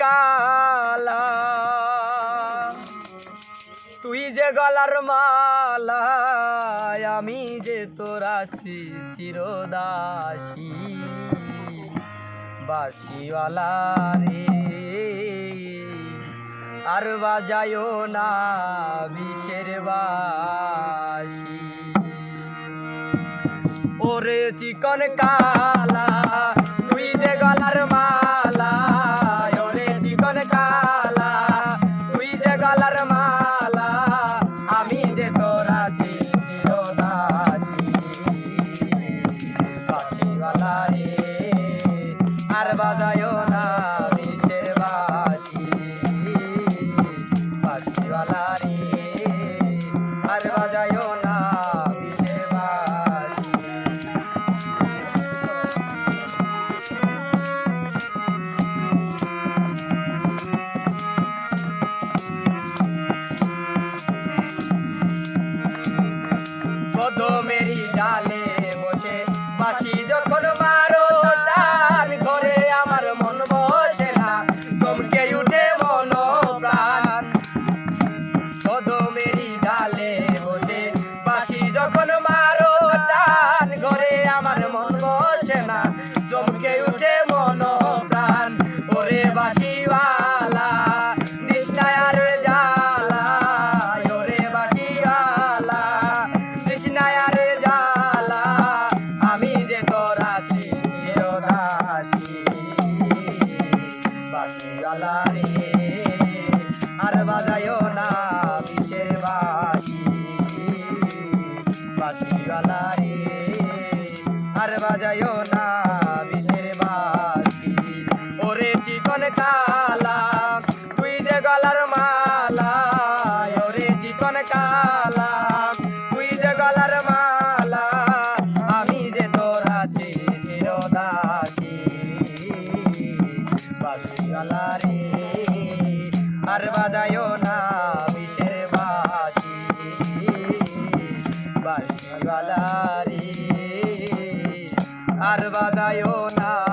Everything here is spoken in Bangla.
কালা। তুই যে গলার মালা, আমি যে তোরাছি চিরদাসী। বাসিওয়ালা রে, আর বাজায়ও না বিশের বাসি ওরে চিকন কালা, তুই যে গলার মালা যে গলার মালা আমি আর বাজায় না বিষের বাসি। বাসিওয়ালা কদমেরি ডালে বসে। বাসি যখন মারো টান করে আমার মন বসে না। চমকে উঠে মন প্রাণ কদমেরি ডালে বসে। বাসি যখন মারো টান করে আমার মন বসে না। চমকে উঠে মন প্রাণ ওরে বাসিওয়ালা বাসিওয়ালা রে আর বাজায়ও না বিষের বাসি বাসিওয়ালা রে আর বাজায়ও না বিষের বাসি ওরে চিকন কালা বাসিওয়ালা রে। আর বাজায়ও না বিষের বাসি আর বাজায়ও না